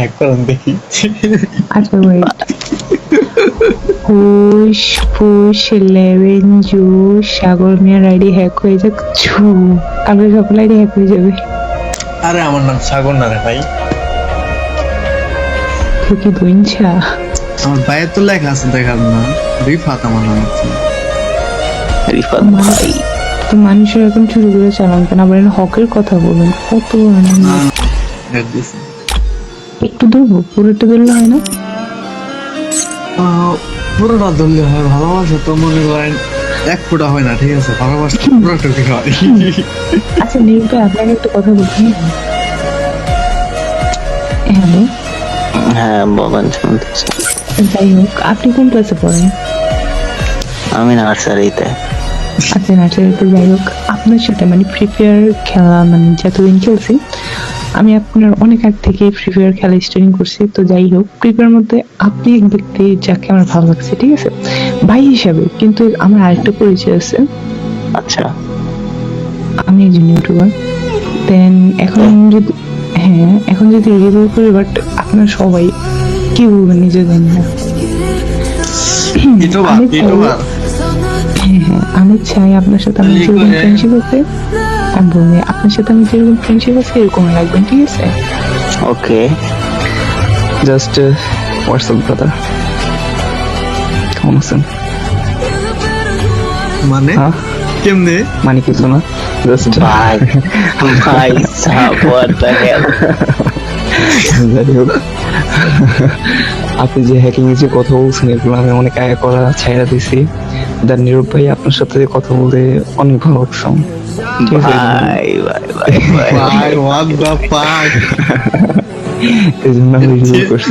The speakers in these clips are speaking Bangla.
হ্যাক করেন দেখি। আচ্ছা wait push eleven juice Sagar মিয়ার আইডি হ্যাক হয়ে যাক। ছু সকল আইডি হ্যাক হয়ে যাবে। আরে আমার নাম সাগর না রে ভাই। তুই কি দুইনছা আমার ভাইয়ের তো লেখা আছে দেখার না। রিফাত আমার নাম আছে। রিফাত ভাই। তো মানুষের এখন চুরি করে চালান কেন? আবার হকের কথা বলুন। কত মানে একটু ধরবো পুরোটা ধরলে হয় না? পুরোটা ধরলে হয় ভালোবাসা তো মনে করেন এক ফোঁটা হয় না ঠিক আছে? ভালোবাসা পুরোটুকু হয়। আচ্ছা নীলকে আপনাকে একটা কথা বলছি হ্যালো? হ্যাঁ বলেন শুনতেছি যাই হোক আপনি কোন ক্লাসে পড়েন? আমি নার্সারিতে। আচ্ছা নার্সারিতে যাই হোক। আপনার সাথে মানে ফ্রি ফায়ার খেলা মানে যতদিন খেলছি আমি আপনার অনেক আগ থেকে ফ্রি ফায়ার খেলা স্টার্টিং করছি তো যাই হোক ফ্রি ফায়ার মধ্যে আপনি এক ব্যক্তি যাকে আমার ভালো লাগছে ঠিক আছে? ভাই হিসাবে কিন্তু আমার আরেকটা পরিচয় আছে। আচ্ছা। আমি একজন ইউটিউবার দেন এখন যদি হ্যাঁ এখন যদি রিভিউ করি বাট আপনার সবাই কি বলবেন নিজে জানি না। আমি হ্যাঁ হ্যাঁ আমি চাই আপনার সাথে আমি ফ্রেন্ডশিপ আছে। আমি বলি আপনার সাথে আমি যেরকম ফ্রেন্ডশিপ আছে এরকম রাখবেন ঠিক আছে? ওকে জাস্ট হোয়াটসঅ্যাপ ব্রাদার কেমন আছেন? মানে? হ্যাঁ কেমনে? মানে কিছু না জাস্ট ভাই ভাই সাব হোয়াট দ্য হেল যাই হোক আপনি যে হ্যাকিং এর যে কথা বলছেন এগুলো আমি অনেক আগে করা ছাইড়া দিছি। দেন নীরব ভাই আপনার সাথে কথা বলতে অনেক ভালো লাগছে ভাই ভাই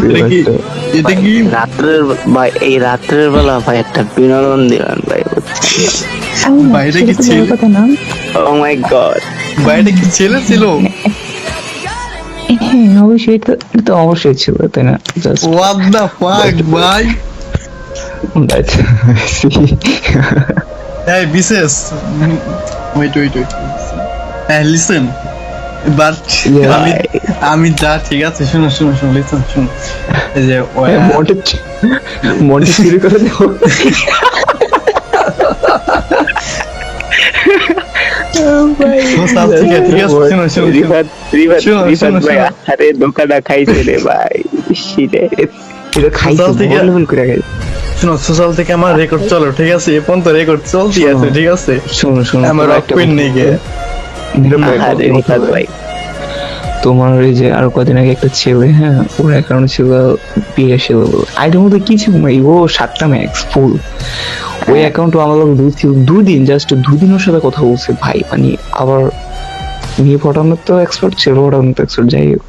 এটা কি একটা এটা কি রাত্রের ভাই এই রাত্রের বেলা ভাই একটা বিনোদন দিলেন ভাই কি ছিল? ও মাই গড বাইরে কি ছেলে ছিল হ্যাঁ অবশ্যই এটা তো অবশ্যই ছিল তাই না জাস্ট হোয়াট দ্য ফাক ভাই এই বিশেষ ওয়েট ওয়েট ওয়েট হ্যাঁ লিসেন বাট Yeah. আমি আমি যা ঠিক আছে শুনো শুনো শুনো লিসেন শুনো। এই যে মনটা মনটা চুরি করে দেবো। আরে খাইছে রে ভাই। শিটে এটা খাইছে লেভেল করে খাইছে। শোনো সোশ্যাল থেকে আমার রেকর্ড চলো ঠিক আছে? এ পর্যন্ত রেকর্ড চলতি আছে ঠিক আছে? শোনো শোনো আমার তোমার রক কুইন নেই গে ভাই, তোমার এই যে আরও কদিন আগে একটা ছেলে হ্যাঁ ওর অ্যাকাউন্ট ছিল আইডির মধ্যে কি ছিল ভাই? ও সাতটা ম্যাক্স ফুল ওই অ্যাকাউন্ট আমার লোক দুই ছিল দুই দিন জাস্ট দুই দিন ওর সাথে কথা বলছে ভাই। মানে আবার মেয়ে পটানোর তো এক্সপার্ট ছেলে পটানোর তো এক্সপার্ট যাই হোক।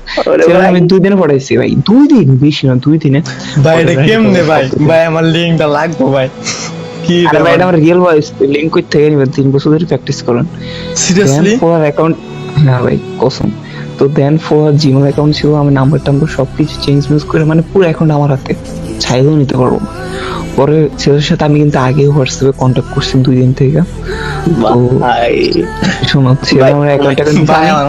ছেলে আমি দুই দিনে পড়াইছি ভাই দুই দিন বেশি না দুই দিনে। ভাই এটা কেমনে ভাই? ভাই আমার লিঙ্কটা লাগবে ভাই। কি ভাই এটা আমার রিয়েল ভয়েস থেকে নিবেন তিন বছর ধরে প্র্যাকটিস করেন সিরিয়াসলি ফর অ্যাকাউন্ট হ্যাঁ ভাই কসম। তো দেন ফর জিমেল অ্যাকাউন্ট ছিল আমি নাম্বার টাম্বার সব কিছু চেঞ্জ মেঞ্জ করে মানে পুরো অ্যাকাউন্ট আমার হাতে। চাইলেও নিতে পারব না। পরে ছেলের সাথে আমি কিন্তু আগে হোয়াটসঅ্যাপে কন্ট্যাক্ট করছি দুই দিন থেকে। তো ভাই শোনো ছেলে ভাই, আমার অ্যাকাউন্ট ভাই আমার